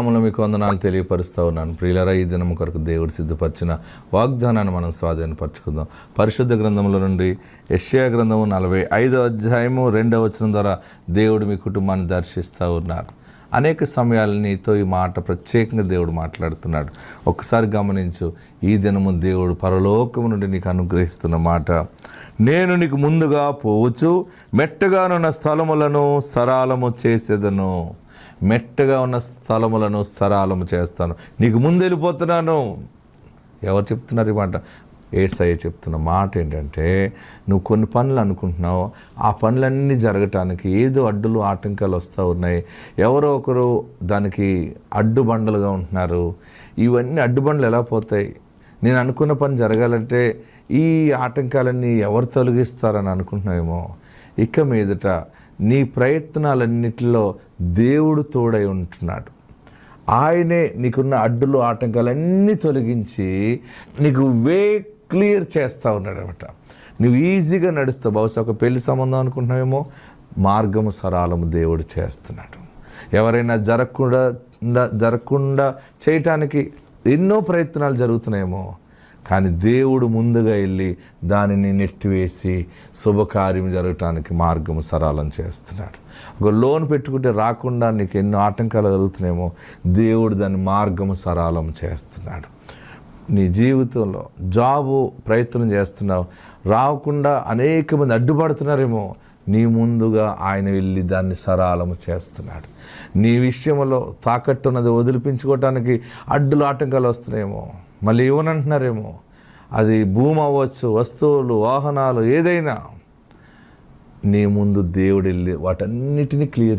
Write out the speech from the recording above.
నామంలో మీకు వందనాలు తెలియపరుస్తూ ఉన్నాను. ప్రియులరా ఈ దినం కొరకు దేవుడు సిద్ధపరిచిన వాగ్దానాన్ని మనం స్వాధీనపరచుకుందాం. పరిశుద్ధ గ్రంథంలో నుండి యష్యా గ్రంథము నలభై ఐదో అధ్యాయము రెండవ వచనం ద్వారా దేవుడు మీ కుటుంబాన్ని దర్శిస్తూ ఉన్నారు. అనేక సమయాలు నీతో ఈ మాట ప్రత్యేకంగా దేవుడు మాట్లాడుతున్నాడు. ఒక్కసారి గమనించు ఈ దినము దేవుడు పరలోకము నుండి నీకు అనుగ్రహిస్తున్న మాట. నేను నీకు ముందుగా పోవచ్చు మెట్టగానున్న స్థలములను సరాలము చేసేదను. మెట్టగా ఉన్న స్థలములను సరాలము చేస్తాను. నీకు ముందు వెళ్ళిపోతున్నాను ఎవరు చెప్తున్నారు ఈ మాట? ఏసయ్య చెప్తున్న మాట ఏంటంటే నువ్వు కొన్ని పనులు అనుకుంటున్నావు. ఆ పనులన్నీ జరగటానికి ఏదో అడ్డులు ఆటంకాలు వస్తూ ఉన్నాయి. ఎవరో ఒకరు దానికి అడ్డుబండలుగా ఉంటున్నారు. ఇవన్నీ అడ్డుబండలు ఎలా పోతాయి? నేను అనుకున్న పని జరగాలంటే ఈ ఆటంకాలన్నీ ఎవరు తొలగిస్తారని అనుకుంటున్నావేమో? ఇక మీదట నీ ప్రయత్నాలన్నిటిలో దేవుడు తోడై ఉంటున్నాడు. ఆయనే నీకున్న అడ్డులు ఆటంకాలన్నీ తొలగించి నీకు వే క్లియర్ చేస్తూ ఉన్నాడు అనమాట నువ్వు ఈజీగా నడుస్తావు. బహుశా ఒక పెళ్ళి సంబంధం అనుకుంటున్నావేమో? మార్గము సరాలము దేవుడు చేస్తున్నాడు. ఎవరైనా జరగకుండా జరగకుండా చేయటానికి ఎన్నో ప్రయత్నాలు జరుగుతున్నాయేమో? కానీ దేవుడు ముందుగా వెళ్ళి దానిని నెట్టివేసి శుభకార్యం జరగటానికి మార్గం సరళం చేస్తున్నాడు. ఒక లోన్ పెట్టుకుంటే రాకుండా నీకు ఎన్నో ఆటంకాలు కలుగుతున్నాయేమో దేవుడు దాని మార్గము సరళం చేస్తున్నాడు. నీ జీవితంలో జాబు ప్రయత్నం చేస్తున్నావు రాకుండా అనేక మంది అడ్డుపడుతున్నారేమో నీ ముందుగా ఆయన వెళ్ళి దాన్ని సరళము చేస్తున్నాడు. నీ విషయంలో తాకట్టున్నది వదిలిపించుకోవటానికి అడ్డులు ఆటంకాలు వస్తున్నాయేమో. మళ్ళీ ఇవ్వనంటున్నారేమో. అది భూమి అవ్వచ్చు వస్తువులు వాహనాలు ఏదైనా నీ ముందు దేవుడు వెళ్ళి వాటన్నిటిని క్లియర్